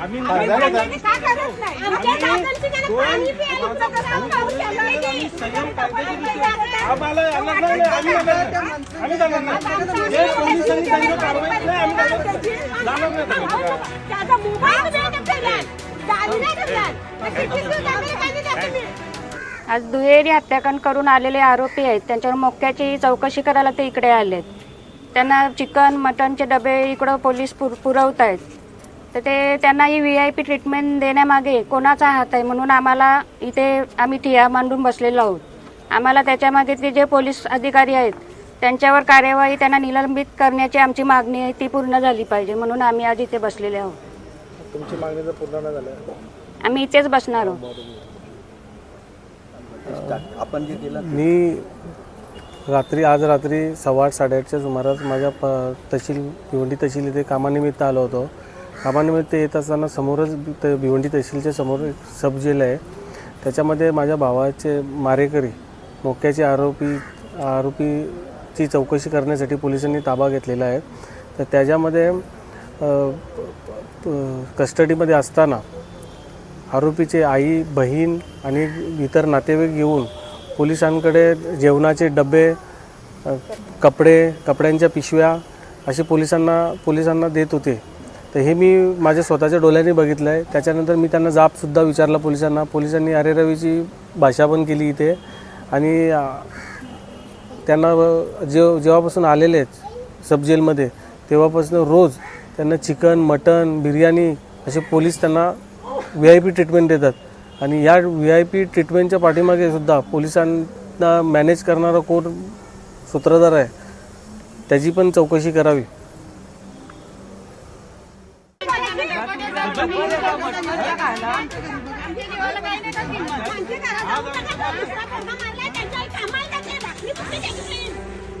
आम्ही आम्हाला आम्ही जाणार नाही. जे पोलिसांनी कारवाई नाही, आम्ही जाणार नाही. त्याचा मोबाईल? आज दुहेरी हत्याकांड करून आलेले आरोपी आहेत. त्यांच्यावर मोक्याची चौकशी करायला ते इकडे आलेत. त्यांना चिकन मटनचे डबे इकडं पोलीस पुर पुरवत आहेत तर ते त्यांना ही व्ही आय पी ट्रीटमेंट देण्यामागे कोणाचा हात आहे म्हणून आम्हाला इथे आम्ही ठिया मांडून बसलेलो आहोत. आम्हाला त्याच्यामागे ते जे पोलीस अधिकारी आहेत त्यांच्यावर कार्यवाही त्यांना निलंबित करण्याची आमची मागणी आहे ती पूर्ण झाली पाहिजे म्हणून आम्ही आज इथे बसलेले आहोत. तुमची मागणी जर पूर्ण नाही झाल्या आम्ही इथेच बसणार आहोत. आपण जे केलं मी रात्री आज रात्री सव्वा आठ साडेआठच्या सुमारास माझ्या प तहसील भिवंडी तहसील इथे कामानिमित्त आलो होतो. कामानिमित्त म्हणजे येत असताना समोरच भिवंडी तहसीलच्या समोर एक सब जेल आहे. त्याच्यामध्ये माझ्या भावाचे मारेकरी मोक्याचे आरोपी आरोपीची चौकशी करण्यासाठी पोलिसांनी ताबा घेतलेला आहे. तर त्याच्यामध्ये कस्टडीमध्ये असताना आरोपीचे आई बहीण आणि इतर नातेवाईक येऊन पोलिसांकडे जेवणाचे डबे कपडे कपड्यांच्या पिशव्या असे पोलिसांना पोलिसांना देत होते. तर हे मी माझ्या स्वतःच्या डोळ्यांनी बघितलं आहे त्याच्यानंतर मी त्यांना जाबसुद्धा विचारला पोलिसांना. पोलिसांनी अरे रवीची भाषा पण केली इथे. आणि त्यांना जेव जेव्हापासून आलेले आहेत सबजेलमध्ये तेव्हापासून रोज त्यांना चिकन मटन बिर्याणी असे पोलीस त्यांना व्ही आय पी ट्रीटमेंट देतात. आणि या व्ही आय पी ट्रीटमेंटच्या पाठीमागे सुद्धा पोलिसांना मॅनेज करणारा कोण सूत्रधार आहे त्याची पण चौकशी करावी. काहीतरी बोलू?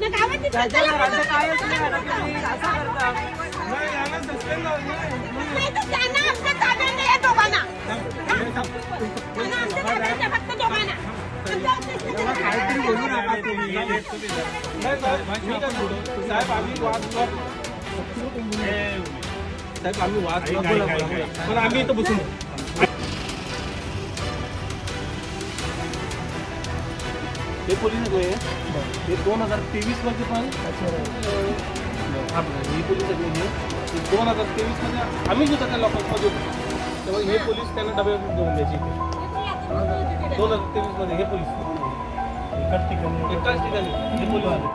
नका तुम्ही साहेब आम्ही वाद वाद- साहेब आम्ही वाद बोला, बोला, बोला. पण आम्ही इथं बसून हे पोलीस आहे हे? दोन हजार तेवीसमध्ये पण हे पोलीस आहे दोन हजार तेवीसमध्ये आम्ही सुद्धा त्या लोकांमध्ये होतो. त्यामुळे हे पोलीस त्यांना डबे देऊन द्यायचे. दोन हजार तेवीसमध्ये हे पोलीस. एकाच ठिकाणी. एकाच ठिकाणी. हे पोलीस आले